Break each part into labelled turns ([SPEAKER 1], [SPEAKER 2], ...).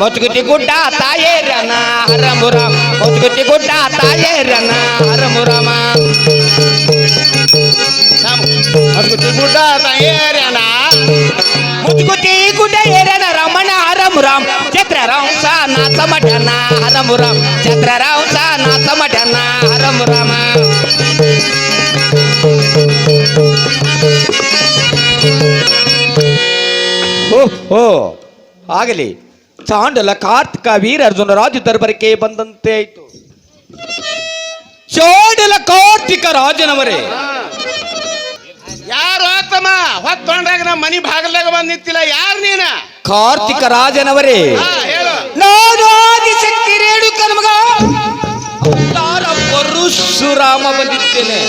[SPEAKER 1] బతుకుతి గుడ్డ తాయేరనా? హరమురామ బతుకుతి గుడ్డ తాయేరనా?
[SPEAKER 2] హరమురామ బతుకుతి గుడ్డ
[SPEAKER 1] తాయేరనా? ముతుకుతి గుడ్డ ఏరన? రమణ హరమురామ చిత్రరాం సా నాతమటన హరమురామ చిత్రరాం సా నాతమటన హరమురామ ఓ ఓ ಆಗಲಿ ಚಾಂಡಲ ಕಾರ್ತಿಕ ವೀರ ಅರ್ಜುನ ರಾಜ ದರ್ಬರಕ್ಕೆ ಬಂದಂತೆ ಆಯ್ತು. ಚಾಂಡಲ ಕಾರ್ತಿಕ ರಾಜನವರೇ.
[SPEAKER 2] ಯಾರು ಆತಮ್ಮ ಹೊತ್ತೊಂಡಾಗ ನಮ್ಮ ಮನಿ ಬಾಗಲಾಗ ಬಂದ್ ನಿಂತಿಲ್ಲ. ಯಾರು ನೀನ?
[SPEAKER 1] ಕಾರ್ತಿಕ ರಾಜನವರೇ.
[SPEAKER 2] ಹಾ ಹೇಳು.
[SPEAKER 1] ನಾನು ಆದಿಶಕ್ತಿ ರೇಣುಕ ನಮಗ ಪರಶುರಾಮ ಬಂದಿದ್ದೇನೆ.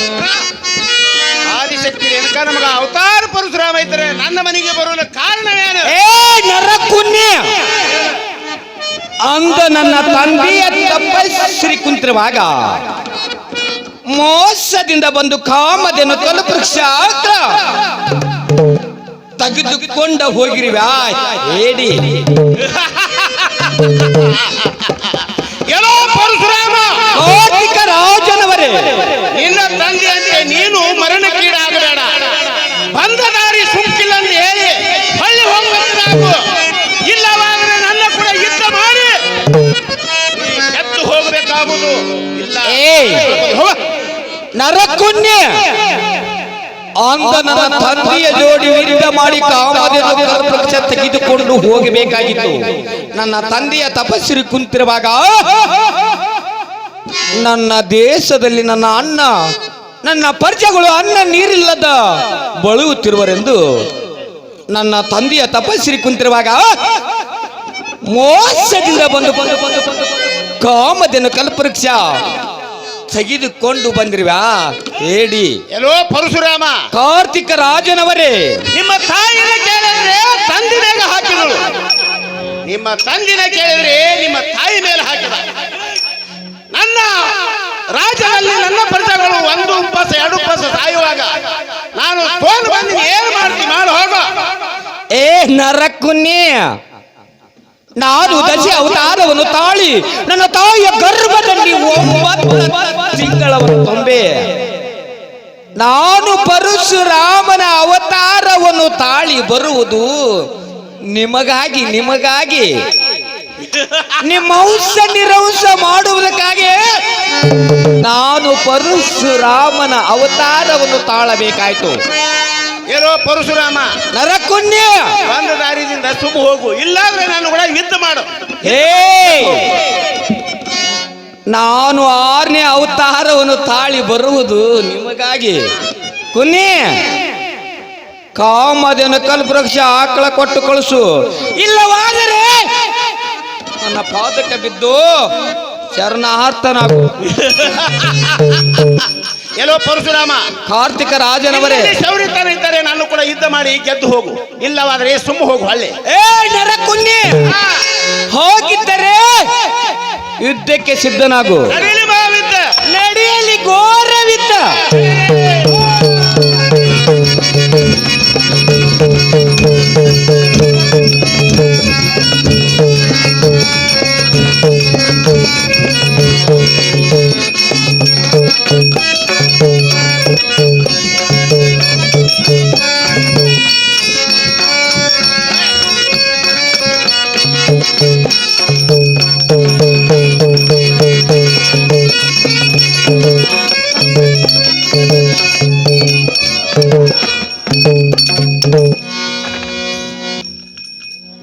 [SPEAKER 2] ನನ್ನ
[SPEAKER 1] ತಂದೆಯ ತಪಸ್ರಿ ಕುಂತಿರುವಾಗ ಮೋಸದಿಂದ ಬಂದು ಕಾಮದೆನ್ನು ಕ್ಷಾತ್ರ. ತೆಗೆದುಕೊಂಡ ಹೋಗಿರಿವ್ಯಾ ಹೇಳಿ. ನರಕುನ್ಯ ಅಂದ ನನ್ನ ತಂದೆಯ ಜೋಡಿ ವಿರುದ್ಧ ಮಾಡಿ ಕಲ್ಪವೃಕ್ಷ ತೆಗೆದುಕೊಂಡು ಹೋಗಬೇಕಾಗಿತ್ತು ನನ್ನ ತಂದೆಯ ತಪಸ್ಸಿರಿ ಕುಂತಿರುವಾಗ ನನ್ನ ದೇಶದಲ್ಲಿ ನನ್ನ ಅಣ್ಣ ನನ್ನ ಪರಿಚಯಗಳು ಅನ್ನ ನೀರಿಲ್ಲದ ಬಳುವುತ್ತಿರುವರೆಂದು ನನ್ನ ತಂದೆಯ ತಪಸ್ಸಿರಿ ಕುಂತಿರುವಾಗ ಮೋಸದಿಂದ ಬಂದು ಬಂದು ಬಂದು ಬಂದು ಕಾಮದೇನು ಕಲ್ಪವೃಕ್ಷ ತೆಗೆದುಕೊಂಡು ಬಂದಿರುವ. ಹೇಳಿ.
[SPEAKER 2] ಎಲ್ಲೋ ಪರಶುರಾಮ.
[SPEAKER 1] ಕಾರ್ತಿಕ ರಾಜನವರೇ.
[SPEAKER 2] ನಿಮ್ಮ ತಾಯಿನ ಕೇಳಿದ್ರೆ ತಂದೆ ಮೇಲೆ ಹಾಕಿದಳು ನಿಮ್ಮ ತಂದಿನ ಕೇಳಿದ್ರೆ ನಿಮ್ಮ ತಾಯಿ ಮೇಲೆ ಹಾಕಿದ. ನನ್ನ ರಾಜನಲ್ಲಿ ನನ್ನ ಪ್ರಜೆಗಳು ಒಂದು ಉಪವಾಸ ಎರಡು ಉಪವಾಸ ಸಾಯುವಾಗ ನಾನು ಫೋನ್ ಬಂದು ಏನು ಮಾಡ್ತೀನಿ ಮಾಡು ಹೋಗೋ.
[SPEAKER 1] ಏ ನರಕುನ್ಯೆ. ನಾನು ದಶೆ ಅವತಾರವನ್ನು ತಾಳಿ ನನ್ನ ತಾಯಿಯ ಗರ್ಭದಲ್ಲಿ ಒಂಬತ್ತು ತಿಂಗಳವನ್ನು ತುಂಬೆ ನಾನು ಪರಶುರಾಮನ ಅವತಾರವನ್ನು ತಾಳಿ ಬರುವುದು ನಿಮಗಾಗಿ ನಿಮಗಾಗಿ. ನಿಮ್ಮ ಔಷ ನಿರಂಸ ಮಾಡುವುದಕ್ಕಾಗಿ ನಾನು ಪರಶುರಾಮನ ಅವತಾರವನ್ನು ತಾಳಬೇಕಾಯ್ತು.
[SPEAKER 2] ಏನೋ ಪರಶುರಾಮ.
[SPEAKER 1] ನರಕುನ್ಯ
[SPEAKER 2] ಒಂದು ದಾರಿದಿಂದ ಸುಮ್ಮ ಹೋಗು. ಇಲ್ಲಾಂದ್ರೆ ನಾನು ಕೂಡ ಯುದ್ಧ ಮಾಡು.
[SPEAKER 1] ಹೇ. ನಾನು ಆರನೇ ಅವತಾರವನ್ನು ತಾಳಿ ಬರುವುದು ನಿಮಗಾಗಿ. ಕುನ್ನಿ. ಕಾಮದನ ಕಲ್ಪವೃಕ್ಷ ಆಕಳ ಕೊಟ್ಟು ಕಳಿಸು. ಇಲ್ಲವಾದರೆ ನನ್ನ ಪಾದಕ್ಕೆ ಬಿದ್ದು ಶರಣಾರ್ಥನಾಗು.
[SPEAKER 2] ಎಲ್ಲೋ ಪರಶುರಾಮ.
[SPEAKER 1] ಕಾರ್ತಿಕ ರಾಜನವರೇ.
[SPEAKER 2] ಇಲ್ಲಿ ಶೌರ್ಯತನ ಇದ್ದರೆ ನಾನು ಕೂಡ ಯುದ್ಧ ಮಾಡಿ ಗೆದ್ದು ಹೋಗು. ಇಲ್ಲವಾದ್ರೆ ಸುಮ್ಮ ಹೋಗು ಹಳ್ಳಿ
[SPEAKER 1] ಏ ನರಕುನ್ನಿ ಹೋಗಿದ್ದರೆ ಯುದ್ಧಕ್ಕೆ ಸಿದ್ಧನಾಗು.
[SPEAKER 2] ನಡೆಯಲಿ ಮಾವಿದ್ದ
[SPEAKER 1] ನಡೆಯಲಿ ಘೋರವಿದ್ದ.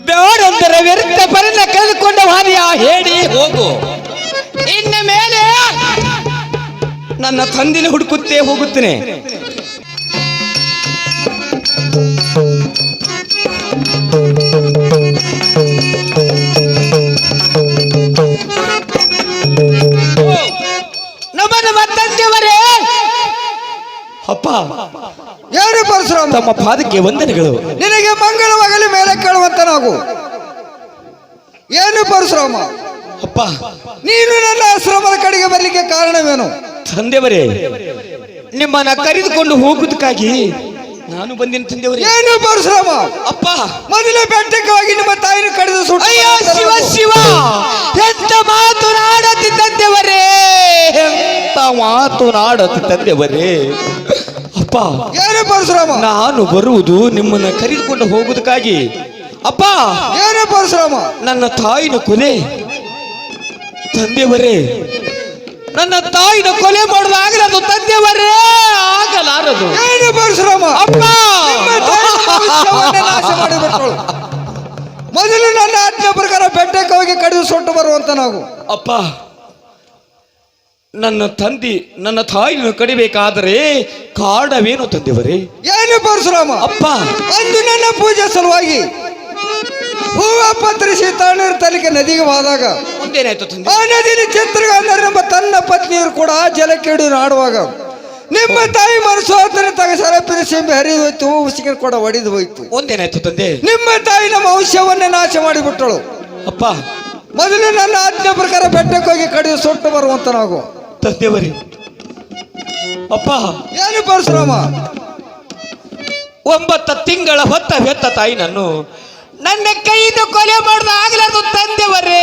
[SPEAKER 1] ಬೇಡಂದರೆ ವ್ಯರ್ಥ ಪರನ ಕಳೆದುಕೊಂಡ ಹೇಳಿ ಹೋಗು. ಮೇಲೆ ನನ್ನ ತಂದಿನ ಹುಡುಕುತ್ತೇ ಹೋಗುತ್ತೇನೆ. ತಮ್ಮ ಪಾದಕ್ಕೆ ವಂದನೆಗಳು.
[SPEAKER 3] ನಿನಗೆ ಮಂಗಳವಾಗಲಿ ಮೇಲೆ ಕೇಳುವಂತನಾಗು ಏನು ಪರಶುರಾಮ?
[SPEAKER 1] ಅಪ್ಪ.
[SPEAKER 3] ನೀನು ನನ್ನ ಆಶ್ರಮದ ಕಡೆಗೆ ಬರಲಿಕ್ಕೆ ಕಾರಣವೇನು?
[SPEAKER 1] ತಂದೆವರೇ ನಿಮ್ಮನ್ನ ಕರೆದುಕೊಂಡು ಹೋಗುದಕ್ಕಾಗಿ ನಾನು ಬಂದಿನ ತಂದೆವರೇ
[SPEAKER 3] ಏನು ಪರಶುರಾಮ?
[SPEAKER 1] ಅಪ್ಪ.
[SPEAKER 3] ಮೊದಲು ಬೆಟ್ಟಕ್ಕೆ ಹೋಗಿ ನಿಮ್ಮ ತಾಯಿನ ಕಡಿದು ಸುಟ್ಟು
[SPEAKER 1] ಅಯ್ಯೋ ಶಿವ ಶಿವ. ಎಂತ ಮಾತನಾಡುತ್ತಿದ್ದಂತೆವರೇ ಎಂತ ಮಾತನಾಡುತ್ತಿದ್ದಂತೆವರೇ ಅಪ್ಪ
[SPEAKER 3] ಏನು ಪರಶುರಾಮ?
[SPEAKER 1] ನಾನು ಬರುವುದು ನಿಮ್ಮನ್ನ ಕರೆದುಕೊಂಡು ಹೋಗುವುದಕ್ಕಾಗಿ. ಅಪ್ಪ
[SPEAKER 3] ಏನು ಪರಶುರಾಮ?
[SPEAKER 1] ನನ್ನ ತಾಯಿನ ಕೊಲೆ. ತಂದೆಯವರೇ ನನ್ನ ತಾಯಿನ ಕೊಲೆ ಮಾಡುವುದಾಗಲದು ತಂದೆಯವರೇ ಆಗಲಾರದು.
[SPEAKER 3] ಏನು ಪರಶುರಾಮ?
[SPEAKER 1] ಅಪ್ಪ!
[SPEAKER 3] ಮೊದಲು ನನ್ನ ಆಜ್ಞೆ ಪ್ರಕಾರ ಬೆಟ್ಟಕ್ಕೆ ಹೋಗಿ ಕಡಿದು ಸೊಟ್ಟು ಬರುವಂತ ನಾವು.
[SPEAKER 1] ಅಪ್ಪ ನನ್ನ ತಂದೆ ನನ್ನ ತಾಯಿಯನ್ನು ಕಡಿಬೇಕಾದರೆ ಕಾರಣವೇನು ತಂದೆವರೇ
[SPEAKER 3] ಏನು ಪರಶುರಾಮ?
[SPEAKER 1] ಅಪ್ಪ!
[SPEAKER 3] ಅಂದು ನನ್ನ ಪೂಜೆ ಸಲುವಾಗಿ ಹೂವ ಪತ್ರಿಸಿ ತಣ್ಣೀರು ತಲೆಗೆ ನದಿಗೆ ಹೋದಾಗ
[SPEAKER 1] ಮುಂದೇನಾಯ್ತು ತಂದೆ?
[SPEAKER 3] ಆ ನದಿನ ಚಿತ್ರಗಾಂಧರ್ ನಮ್ಮ ತನ್ನ ಪತ್ನಿಯರು ಕೂಡ ಆ ಜಲಕ್ಕಿಡು ಆಡುವಾಗ ನಿಮ್ಮ ತಾಯಿ ಮನಸ್ಸು ಅದನ್ನು ತಗ ಸರ ಸೆಂಬೆ ಹರಿದು ಹೋಯ್ತು ಉಸಿಗೆ ಕೂಡ ಒಡೆದು ಹೋಯ್ತು.
[SPEAKER 1] ಒಂದೇನಾಯ್ತು ತಂದೆ?
[SPEAKER 3] ನಿಮ್ಮ ತಾಯಿ ನಮ್ಮ ವಂಶವನ್ನೇ ನಾಶ ಮಾಡಿಬಿಟ್ಟಳು.
[SPEAKER 1] ಅಪ್ಪ!
[SPEAKER 3] ಮೊದಲು ನನ್ನ ಆಜ್ಞೆ ಪ್ರಕಾರ ಬೆಟ್ಟಕ್ಕೆ ಹೋಗಿ ಕಡಿದು ಸುಟ್ಟು ಬರುವಂತ ನಾವು
[SPEAKER 1] ತಂದೆಯವರೇ ಅಪ್ಪ.
[SPEAKER 3] ಏನು ಪರಶುರಾಮ?
[SPEAKER 1] ಒಂಬತ್ತು ತಿಂಗಳ ಹೊತ್ತ ಹೆತ್ತ ತಾಯಿ ನಾನು ನನ್ನ ಕೈದು ಕೊಲೆ ಮಾಡುದು ಆಗಲಾರದು ತಂದೆವರೇ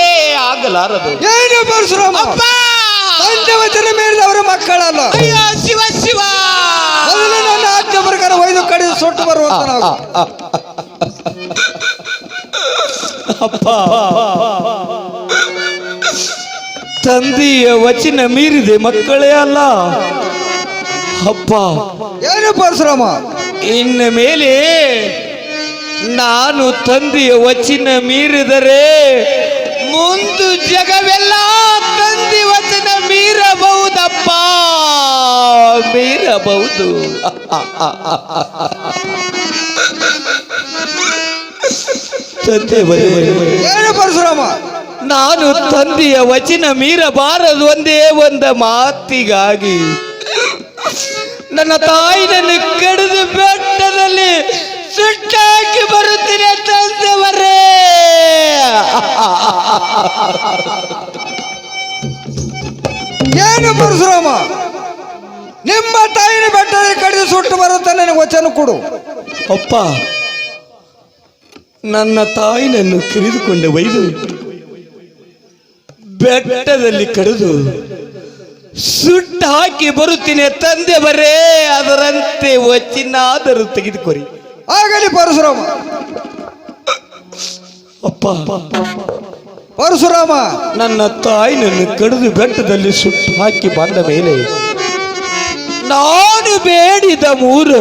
[SPEAKER 1] ಆಗಲಾರದು.
[SPEAKER 3] ಏನು ಪರಶುರಾಮ?
[SPEAKER 1] ಅಪ್ಪ.
[SPEAKER 3] ತಂದೆವಚನ ಮೇಲೆ ಅವರ ಮಕ್ಕಳಲ್ಲ.
[SPEAKER 1] ಅಯ್ಯೋ ಶಿವ ಶಿವ.
[SPEAKER 3] ಮೊದಲು ನನ್ನ ಆಜ್ಞೆ ಪ್ರಕಾರ ಒಯ್ದು ಕಡಿದು ಸುಟ್ಟು ಬರುವಂತ ನಾವು.
[SPEAKER 1] ಅಪ್ಪ. ತಂದೆಯ ವಚನ ಮೀರಿದೆ ಮಕ್ಕಳೇ ಅಲ್ಲ. ಅಪ್ಪ.
[SPEAKER 3] ಏನು ಪರಶುರಾಮ?
[SPEAKER 1] ಇನ್ನ ಮೇಲೆ ನಾನು ತಂದೆಯ ವಚನ ಮೀರಿದರೆ ಮುಂದು ಜಗವೆಲ್ಲ ತಂದಿ ವಚನ ಮೀರಬಹುದಪ್ಪ. ಮೀರಬಹುದು. ತಂದೆ
[SPEAKER 3] ಏನು ಪರಶುರಾಮ?
[SPEAKER 1] ನಾನು ತಂದೆಯ ವಚನ ಮೀರಬಾರದು ಒಂದೇ ಒಂದ ಮಾತಿಗಾಗಿ. ನನ್ನ ತಾಯಿ ನನ್ನ ಕಡಿದು ಬೆಟ್ಟದಲ್ಲಿ ಸುಟ್ಟಾಕಿ ಬರುತ್ತೀನಿ ತಂದವರೇ
[SPEAKER 3] ಏನು ಪರಶುರಾಮ? ನಿಮ್ಮ ತಾಯಿನ ಬೆಟ್ಟದಲ್ಲಿ ಕಡಿದು ಸುಟ್ಟು ಬರುತ್ತೆ ನನಗೆ ವಚನ ಕೊಡು.
[SPEAKER 1] ಅಪ್ಪ ನನ್ನ ತಾಯಿನನ್ನು ತಿಳಿದುಕೊಂಡೆ ಒಯ್ದು ಬೆಟ್ಟದಲ್ಲಿ ಕಡಿದು ಸುಟ್ಟ ಹಾಕಿ ಬರುತ್ತೀನಿ ತಂದೆ ಬರೇ ಅದರಂತೆ ವಚಿನಾದರೂ ತೆಗೆದುಕೊರಿ.
[SPEAKER 3] ಆಗಲಿ ಪರಶುರಾಮ.
[SPEAKER 1] ಅಪ್ಪ
[SPEAKER 3] ಪರಶುರಾಮ.
[SPEAKER 1] ನನ್ನ ತಾಯಿನನ್ನು ಕಡಿದು ಬೆಟ್ಟದಲ್ಲಿ ಸುಟ್ಟು ಹಾಕಿ ಬಂದ ಮೇಲೆ ನಾನು ಬೇಡಿದ ಮೂರು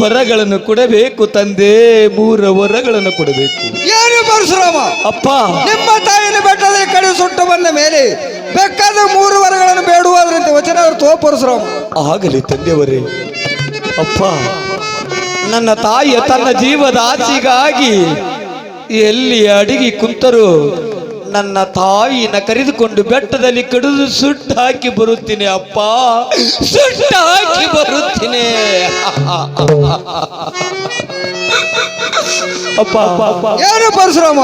[SPEAKER 1] ವರಗಳನ್ನು ಕೊಡಬೇಕು ತಂದೆ ಮೂರು ವರಗಳನ್ನು ಕೊಡಬೇಕು.
[SPEAKER 3] ಪರಶುರಾಮ.
[SPEAKER 1] ಅಪ್ಪ.
[SPEAKER 3] ನಿಮ್ಮ ತಾಯಿನ ಬೆಟ್ಟದಲ್ಲಿ ಕಡಿದು ಸುಟ್ಟು ಬಂದ ಮೇಲೆ ಬೇಕಾದ ಮೂರು ವರಗಳನ್ನು ಬೇಡುವುದರಿಂದ ವಚನ ತೋ ಪರಶುರಾಮ.
[SPEAKER 1] ಆಗಲಿ ತಂದೆಯವರೇ. ಅಪ್ಪ ನನ್ನ ತಾಯಿಯ ತನ್ನ ಜೀವದ ಆಚೆಗಾಗಿ ಎಲ್ಲಿ ಅಡಿಗೆ ಕುಂತರು ನನ್ನ ತಾಯಿನ ಕರೆದುಕೊಂಡು ಬೆಟ್ಟದಲ್ಲಿ ಕಡಿದು ಸುಟ್ಟು ಹಾಕಿ ಬರುತ್ತೀನಿ ಅಪ್ಪ. ಸುಟ್ಟು ಹಾಕಿ ಬರುತ್ತೀನಿ. ಅಪ್ಪ
[SPEAKER 3] ಏನು ಪರಶುರಾಮ?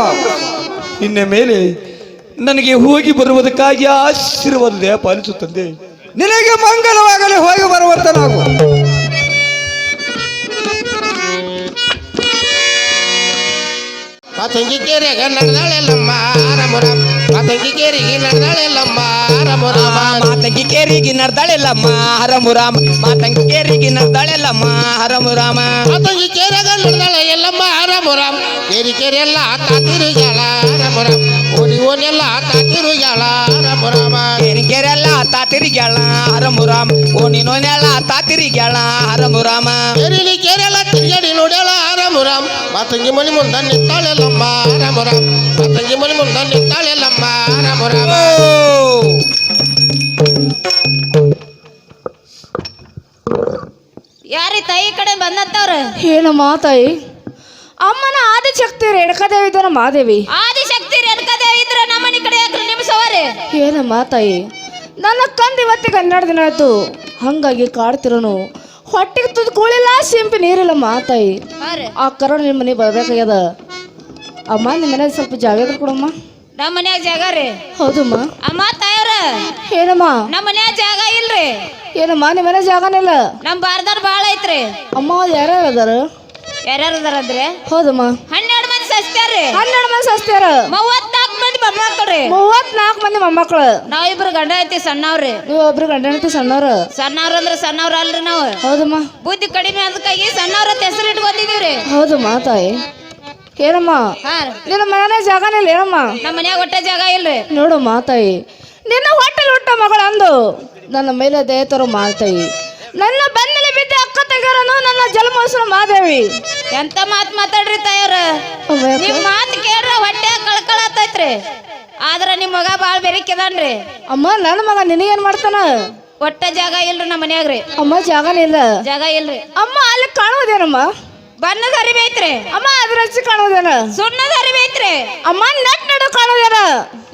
[SPEAKER 1] ಇನ್ನ ಮೇಲೆ ನನಗೆ ಹೋಗಿ ಬರುವುದಕ್ಕಾಗಿ ಆಶೀರ್ವಾದ ಪಾಲಿಸು ತಂದೆ
[SPEAKER 3] ನಿನಗೆ ಮಂಗಲವಾಗಲಿ ಹೋಗಿ ಬರುವಂತ ನಾವು.
[SPEAKER 4] ಮಾತಂಗಿ ಕೇರಿಯಾಗ ನಡೆದಾಳೆಲ್ಲಮ್ಮ ರಾಮರಾಮ್ ಮಾತಂಗಿ ಕೇರಿಗೆ ನಡೆದಾಳೆಲ್ಲಮ್ಮ. ರಾಮರಾಮ
[SPEAKER 1] ಮಾತಂಗಿ ಕೇರಿಗೆ ನಡ್ದಾಳೆಲ್ಲಮ್ಮ ಹರಮುರಾಮ ಮಾತಂಗಿ ಕೇರಿಗೆ ನಡ್ದಾಳೆಲ್ಲಮ್ಮ ಹರಮುರಾಮ
[SPEAKER 4] ಮಾತಂಗಿ ಕೇರಿಯಾಗ ನಡೆದಾಳೆ ಎಲ್ಲಮ್ಮ ರಾಮರಾಮ್ ಕೇರಿ ಕೇರಿ ಎಲ್ಲ ತಾತಿರು ಜಾಳ ರಾಮರಾಮ್ ಓಡಿ ಓನೆಲ್ಲ ತಾತಿರು ಜಾಳ ರಾಮರಾಮ
[SPEAKER 1] ಕೇರಿಗೆರೆಲ್ಲ ತಾತಿರಿಗ್ಯಾಳ ಹರಮುರಾಮ ಓಣಿನೋನೆಲ್ಲ ತಾತಿರಿಗ್ಯಾಳ ಹರಮುರಾಮ
[SPEAKER 4] ಕೇರಿಲಿ ಕೇರೆಲ್ಲ ತಿರುಗಾಡಿ ನೋಡ್ಯಾಳ ರಾಮರಾಮ್ ಮಾತಂಗಿ ಮನಿ ಮುಂದ ನಿಂತಾಳೆಲ್ಲಮ್ಮ ರಾಮರಾಮ್ ಮನಿ ರಾಮರಾಮ
[SPEAKER 5] ಯಾರಿ ತಾಯಿ ಕಡೆ ಬಂದತ್ತವ್ರ?
[SPEAKER 6] ಏನಮ್ಮ ತಾಯಿ? ಅಮ್ಮನ ಆದಿಶಕ್ತಿ ರೇಣುಕಾದೇವಿ ಇದ್ದಾನ ಮಾದೇವಿ
[SPEAKER 5] ಆದಿಶಕ್ತಿ ರೇಣುಕಾದೇವಿ ಇದ್ರ ನಮ್ಮನೆ ಕಡೆ ಯಾಕ್ರಿ ನಿಮ್ಮ ಸವಾರಿ
[SPEAKER 6] ಏನಮ್ಮ ತಾಯಿ? ನನ್ನ ಕಂದು ಇವತ್ತಿಗೆ ಹನ್ನೆರಡು ದಿನ ಆಯ್ತು. ಹಂಗಾಗಿ ಕಾಡ್ತಿರೋನು. ಹೊಟ್ಟೆಗೆ ತುದ್ದು ಕೂಳಿಲ್ಲ ಸಿಂಪಿ ನೀರಿಲ್ಲ ತಾಯಿ.
[SPEAKER 5] ಹಾ ರೀ
[SPEAKER 6] ಆ ಕರೋಣ ನಿಮ್ಮ ಮನೆ ಬರ್ಬೇಕಾಗ್ಯದ. ಅಮ್ಮ ನಿಮ್ಮ ಮನೇಲಿ ಸ್ವಲ್ಪ ಜಾಗ ಇದ್ರೆ ಕೊಡಮ್ಮ.
[SPEAKER 5] ನಮ್ಮ ಮನ್ಯಾಗ ಜಾಗ ರೀ.
[SPEAKER 6] ಹೌದಮ್ಮ.
[SPEAKER 5] ಅಮ್ಮ ತಾಯರ
[SPEAKER 6] ಏನಮ್ಮ?
[SPEAKER 5] ನಮ್ಮ ಮನ್ಯಾಗ ಜಾಗ ಇಲ್ರಿ.
[SPEAKER 6] ಏನಮ್ಮ ನಿಮ್ಮ ಮನೆ ಜಾಗನಿಲ್ಲ
[SPEAKER 5] ನಮ್ ಬಾರ್ದಾರ್ ಬಾಳ ಐತ್ರಿ.
[SPEAKER 6] ಅಮ್ಮ ಯಾರ್ಯಾರ ಅದಾರ?
[SPEAKER 5] ಯಾರ್ಯಾರ ಅದಾರಂದ್ರೆ
[SPEAKER 6] ಹೌದಮ್ಮ.
[SPEAKER 5] ಹನ್ನೆರಡು ಮಂದಿ ಸಸ್ತ್ಯಾರ್ರಿ
[SPEAKER 6] ಹನ್ನೆರಡು ಮಂದಿ ಸಸ್ತ್ಯಾರ?
[SPEAKER 5] ಮೂವತ್ನಾಲ್ಕು ಮಂದಿ ಮೊಮ್ಮಕ್ಕಳ್ರಿ
[SPEAKER 6] ಮೂವತ್ನಾಲ್ಕು ಮಂದಿ ಮೊಮ್ಮಕ್ಕಳು?
[SPEAKER 5] ನಾವಿಬ್ರು ಗಂಡ ಐತಿ ಸಣ್ಣವ್ರಿ
[SPEAKER 6] ನೀವು ಒಬ್ರು ಗಂಡ ಐತಿ ಸಣ್ಣವ್ರು?
[SPEAKER 5] ಸಣ್ಣವ್ರ ಅಂದ್ರೆ ಸಣ್ಣವ್ರ ಅಲ್ರಿ ನಾವು.
[SPEAKER 6] ಹೌದಮ್ಮ.
[SPEAKER 5] ಬುದ್ಧಿ ಕಡಿಮೆ ಅದಕ್ಕಾಗಿ ಸಣ್ಣವ್ರ ಹೆಸರು ಇಟ್ಕೊಂಡಿದೀವ್ರಿ.
[SPEAKER 6] ಹೌದಮ್ಮ ತಾಯಿ. ಏನಮ್ಮ? ನಿನ್ನ ಮನೆ ಇಲ್ಲ ಏನಮ್ಮ?
[SPEAKER 5] ನಮ್ಮ ಮನ್ಯಾಗ ಒಟ್ಟ ಜಾಗ ಇಲ್ರಿ.
[SPEAKER 6] ನೋಡು ಮಾತಾಯಿ. ನಿನ್ನ ಹೊಟ್ಟೆಲ್ ಹುಟ್ಟ ಮಗಳಂದು ನನ್ನ ಮೇಲೆ ದಯ ತರೋ ಮಾತಾಯಿ. ನನ್ನ ಬೆನ್ನಲ್ಲಿ ಬಿದ್ದ ಅಕ್ಕ ತೆಗರನು ನನ್ನ ಜನ್ಮೋತ್ಸವ ಮಾದೇವಿ.
[SPEAKER 5] ಎಂತ ಮಾತ್ ಮಾತಾಡ್ರಿ ತಯಾರ
[SPEAKER 6] ನೀವು ಮಾತು
[SPEAKER 5] ನಿಮ್ ಮಾತ್ ಕೇಳ್ರ ಹೊಟ್ಟೆ ಕಳ್ಕಳತ್ತೈತ್ರಿ ಆದ್ರ ನಿಮ್ ಮಗ ಬಾಳ್ ಬೆರಿಕಿದಾನ್ರಿ.
[SPEAKER 6] ಅಮ್ಮ ನನ್ನ ಮಗ ನಿನಗೇನ್ ಮಾಡ್ತಾನ?
[SPEAKER 5] ಒಟ್ಟ ಜಾಗ ಇಲ್ರಿ ನಮ್ಮ ಮನ್ಯಾಗ್ರಿ.
[SPEAKER 6] ಅಮ್ಮ ಜಾಗನಿಲ್ಲ
[SPEAKER 5] ಜಾಗ ಇಲ್ರಿ.
[SPEAKER 6] ಅಮ್ಮ ಅಲ್ಲಿ ಕಾಣುವುದೇನಮ್ಮ?
[SPEAKER 5] ಬಣ್ಣದ ಅರಿವಿ ಐತ್ರಿ
[SPEAKER 6] ಅಮ್ಮ ಅದ್ರ ಹಚ್ಚಿ ಕಾಣುವುದೇನ
[SPEAKER 5] ಸುಣ್ಣದ ಅರಿವಿ ಐತ್ರಿ
[SPEAKER 6] ಅಮ್ಮ ನೆಟ್ ನಡು ಕಾಣೋದೇನ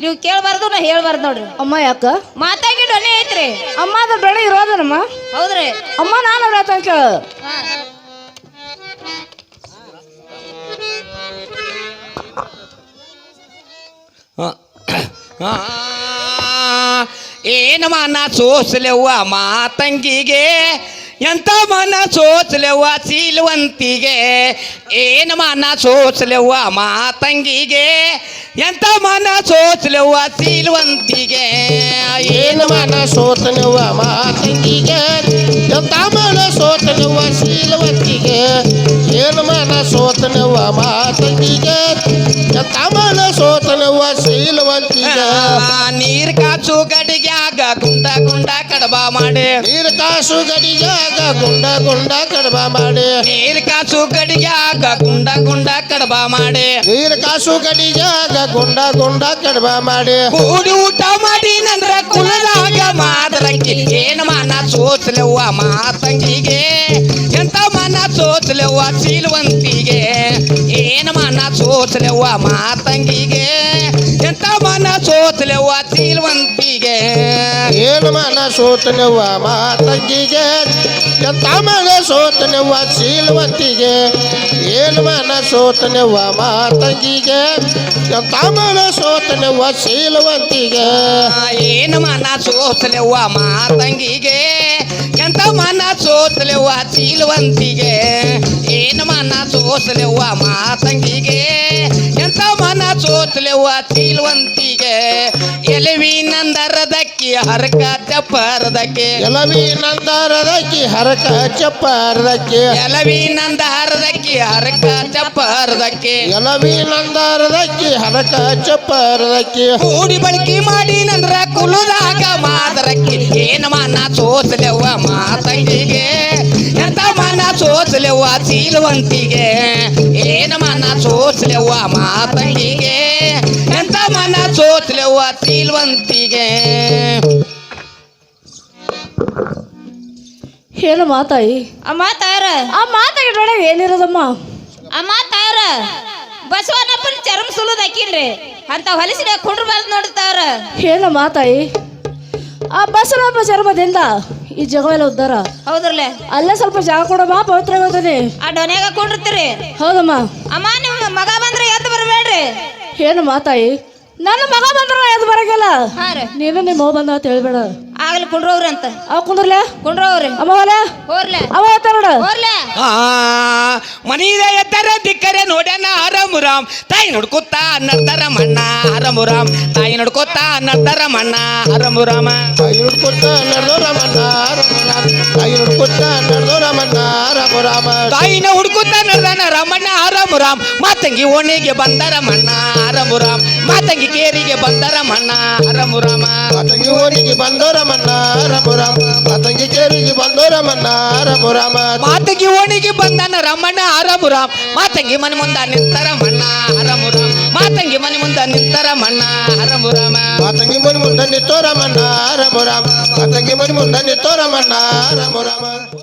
[SPEAKER 5] ನೀವು ಕೇಳ್ಬಾರ್ದು ನಾ ಹೇಳ್ಬಾರ್ದು ನೋಡ್ರಿ
[SPEAKER 6] ಅಮ್ಮ ಯಾಕ
[SPEAKER 5] ಮಾತಾಗಿ ಡೊನೆ ಐತ್ರಿ
[SPEAKER 6] ಅಮ್ಮ ಅದು ಬೆಳೆ ಇರೋದನಮ್ಮ
[SPEAKER 5] ಹೌದ್ರಿ
[SPEAKER 6] ಅಮ್ಮ ನಾನು ಅದ್ರ ಕೇಳ
[SPEAKER 7] ಏನಮ್ಮ ಮನ ಸೋಸಲೆವ್ವ ಮಾತಂಗಿಗೆ ಎಂತ ಮನ ಸೋಸಲೆವ್ವ ಸೀಲುವಂತಿಗೆ? ಏನ ಮನ ಸೋಸಲೆವ್ವ ಮಾತಂಗಿಗೆ? ಎಂತ ಮನ ಸೋಸಲೆವ್ವ ಸೀಲುವಂತಿಗೆ?
[SPEAKER 4] ಏನು ಮನ ಸೋತನವ ಮಾತಂಗಿಗೆ? ಎಂತ ಮನ ಸೋಚಲೆವ್ವ ಶೀಲವತ್ತಿಗೆ ಏನು ಮನ ಸೋತನವ ಮಾತಂಗಿಗೆ? ಎಂತ ಮನ ಸೋತನವ ಶೀಲವಂತಿಗೆ
[SPEAKER 7] ನೀರ್ ಕಾಚು ಗಡಿಗ್ಯಾಗ ಗುಂಡ ಗುಂಡ ಕಡಬ ಮಾಡಿ.
[SPEAKER 4] ನೀರ್ ಕಾಸು ಗಡಿಯಾಗ ಗುಂಡ ಗುಂಡ ಕಡಬ ಮಾಡಿ.
[SPEAKER 7] ನೀರ್ ಕಾಸು ಗಡಿಗ್ಯಾಗ ಗುಂಡ ಗುಂಡ ಕಡಬ ಮಾಡಿ.
[SPEAKER 4] ನೀರ್ ಕಾಸು ಗಡಿಯಾಗ ಗುಂಡ ಗುಂಡ ಕಡಬ ಮಾಡಿ.
[SPEAKER 7] ಕೂಡಿ ಊಟ ಮಾಡಿ ನಂದ್ರ ಕುಲದಾಗ ಮಾದರಕ್ಕಿ ಏನ್ ಮನ ಸೋಸಲೆವ್ವ ಮಾತಂಗಿಗೆ ಎಂತ ಮನ ಸೋಸಲೆವ್ವ ಚೀಲವಂತಿಗೆ ಏನ್ ಮನ ಸೋಸಲೆವ್ವ ಮಾತಂಗಿಗೆ ಎಂತ ಮನ ಸೋಸಲೆವ್ವ ಸೀಲುವಂತಿಗೆ?
[SPEAKER 4] ಏನು ಮನ ಸೋತನವ್ವ ಮಾತಂಗಿಗೆ ಎಂತ ಮನ ಸೋತನವ್ವ ಶೀಲವಂತಿಗೆ ಏನು ಮನ ಸೋತನವ್ವ ಮಾತಂಗಿಗೆ ಎಂತ ಮನ ಸೋತನವ್ವ ಶೀಲವಂತಿಗೆ
[SPEAKER 7] ಏನು ಮನ ಸೋಸಲೆವ್ವ ಮಾತಂಗಿಗೆ ಎಂತ ಮನ ಸೋತಲೆವ್ವ ಸೀಲುವಂತಿಗೆ ಏನು ಮನ ಸೋತಲೆವ್ವ ಎಂತ ಮನ ಸೋತ್ಲೆ ಸೀಲುವಂತಿಗೆ ಎಲವಿ ನಂದರದಕ್ಕಿ ಹರಕ ಚಪ್ಪರದಕ್ಕೆ.
[SPEAKER 4] ಎಲವಿ ನಂದರದಕ್ಕಿ ಹರಕ ಚಪ್ಪರದಕ್ಕೆ.
[SPEAKER 7] ಎಲವಿ ನಂದ ಹರದಕ್ಕಿ ಹರಕ ಚಪ್ಪರದಕ್ಕೆ.
[SPEAKER 4] ಎಲವಿ ನಂದರದಕ್ಕಿ ಹರಕ ಚಪ್ಪರದಕ್ಕೆ.
[SPEAKER 7] ಕೂಡಿ ಬಳಕೆ ಮಾಡಿ ನಂದ್ರ ಕುಲದಾಗ ಮಾದರಕ್ಕಿ. ಏನ ಮನ ಸೋಸಲೆವ್ವ ಮಾತಂಗಿಗೆ ಎಂತ ಮನ ಸೋಸಲೆವ್ವ ಸೀಲುವಂತಿಗೆ. ಏನ ಮನ ಸೋಸಲೆವ್ವ ಮಾತಂಗಿಗೆ ಎಂತ ಮನ ಸೋತ್ಲೆವ್ವ ಸೀಲುವಂತಿಗೆ
[SPEAKER 6] ಏನು ಮಾತಾಯಿ.
[SPEAKER 5] ಅಮ್ಮ ಮಾತಾರ.
[SPEAKER 6] ಆ ಮಾತಾಗಿದ್ರೊಳಗೆ ಏನಿರೋದಮ್ಮ?
[SPEAKER 5] ಅಮ್ಮ ಮಾತಾರ. ಬಸವನಪ್ಪನ ಚರ್ಮ ಸುಲುದ ಹಾಕಿನ್ರಿ. ಅಂತ ಹೊಲಸಿನ ಕುಂಡ್ರ ನೋಡ್ರಿ ನೋಡ್ತಾರ.
[SPEAKER 6] ಏನು ಮಾತಾಯಿ. ಆ ಬಸವನಪ್ಪ ಚರ್ಮದಿಂದ ಈ ಜಗವೆಲ್ಲ ಉದ್ದಾರ?
[SPEAKER 5] ಹೌದ್ರಲ್ಲ?
[SPEAKER 6] ಅಲ್ಲೇ ಸ್ವಲ್ಪ ಜಾಗ ಕೊಡಮ್ಮ ಪವಿತ್ರ ಹೋಗ್ತೀನಿ
[SPEAKER 5] ಆ ಡೊನ್ಯಾಗ ಕುಂಡಿರ್ತೀರಿ
[SPEAKER 6] ಹೌದಮ್ಮ.
[SPEAKER 5] ಅಮ್ಮ ನಿಮ್ಮ ಮಗ ಬಂದ್ರೆ ಬರಬೇಡ್ರಿ
[SPEAKER 6] ಏನು ಮಾತಾಯಿ? ನನ್ನ ಮಗ ಬಂದ್ರ ಅದು ಬರಗಿಲ್ಲ ನೀನು ನಿಮ್ಮ ಮಗ ಬಂದ ಅಂತ ಹೇಳ್ಬೇಡ.
[SPEAKER 5] ಆಗ್ಲಿ ಕುಂಡ್ರವ್ರಿ ಅಂತ.
[SPEAKER 6] ಅವ ಕುಂದ್ರಲೆ?
[SPEAKER 5] ಕುಂಡ್ರವ್ರಿ.
[SPEAKER 6] ಅಮ್ಮ ಹೊಲೆ
[SPEAKER 5] ಹೋರ್ಲೆ.
[SPEAKER 6] ಅವ ಎತ್ತಾರ
[SPEAKER 5] ಹೋರ್ಲೆ.
[SPEAKER 7] ಆ ಮನೀದ ಎತ್ತರ ದಿಕ್ಕರೆ ನೋಡ್ಯಾನ ಆರಮುರಾಮ್ ತಾಯಿ ನೋಡ್ಕೊತ ನಡ್ತಾರ ಮಣ್ಣ ಆರಮುರಾಮ್ ತಾಯಿ ನೋಡ್ಕೊತ ನಡ್ತಾರ ಮಣ್ಣ ಆರಮುರಾಮ
[SPEAKER 4] ತಾಯಿ ಹುಡ್ಕೊತ ನಡೆದೋ ರಾಮಣ್ಣ ರಾಮ ತಾಯಿ ಹುಡ್ಕೊತ ನಡೆದೋ ರಾಮಣ್ಣ ರಾಮ ರಾಮ
[SPEAKER 7] ತಾಯಿನ ಹುಡ್ಕುತ್ತ ನಡ್ದಾನ ರಮಣ್ಣ ಆರಮುರಾಮ್ ಮಾತಂಗಿ ಓಣಿಗೆ ಬಂದರ ಮಣ್ಣ ಆರಮುರಾಮ್ ಮಾತಂಗಿ ಕೇರಿಗೆ ಬಂದರ ಮಣ್ಣ ಆರಮುರಾಮ
[SPEAKER 4] ಮಾತಂಗಿ ಓಣಿಗೆ ಬಂದೋ ರಾಮಣ್ಣ ರಾಮ ರಾಮ ಮಾತಂಗಿ ಕೇರಿಗೆ ಬಂದೋ ರಾಮಣ್ಣ ರಾಮ ರಾಮ
[SPEAKER 7] ಮಾತಂಗಿ ಓಣಿಗೆ ಬಂದನ ರಮಣ್ಣ ಆರಮುರಾಮ್ ಮಾತಂಗಿ ಮನೆ ಮುಂದ ನಿಂತರ ಮಣ್ಣ ಆರಮುರಾಮ್ ಮಾತಂಗಿ ಮನೆ ಮುಂದ ನಿಂತರ ಮಣ್ಣ ಆರಮುರಾಮ
[SPEAKER 4] ಮಾತಂಗಿ ಮನಿ ಮುಂದೆ ನಿಂತೋ ರಾಮಣ್ಣ ರಾಮ ರಾಮ ಮಾತಂಗಿ ಮನಿ ಮುಂದೆ ನಿಂತೋ ರಾಮಣ್ಣ ರಾಮ ರಾಮ